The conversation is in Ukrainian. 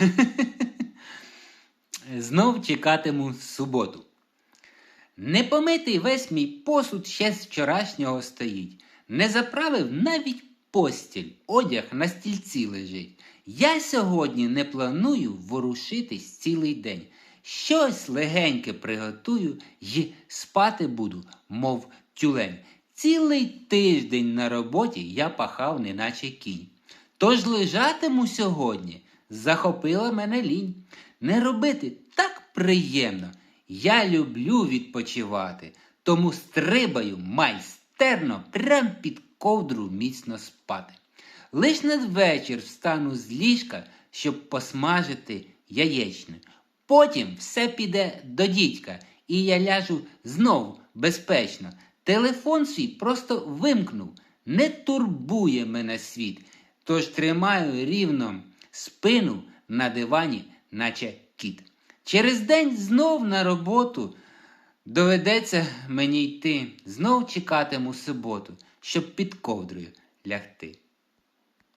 Знов чекатиму суботу. Непомитий весь мій посуд ще з вчорашнього стоїть. Не заправив навіть постіль, одяг на стільці лежить. Я сьогодні не планую ворушитись цілий день. Щось легеньке приготую й спати буду, мов тюлень. Цілий тиждень на роботі я пахав, неначе кінь. Тож лежатиму сьогодні, захопила мене лінь. Не робити так приємно. Я люблю відпочивати, тому стрибаю майстерно прям під ковдру міцно спати. Лиш надвечір встану з ліжка, щоб посмажити яєчню. Потім все піде до дідька, і я ляжу знов безпечно. Телефон свій просто вимкнув, не турбує мене світ, тож тримаю рівно спину на дивані, наче кіт. Через день знов на роботу доведеться мені йти, знов чекатиму суботу, щоб під ковдрою лягти.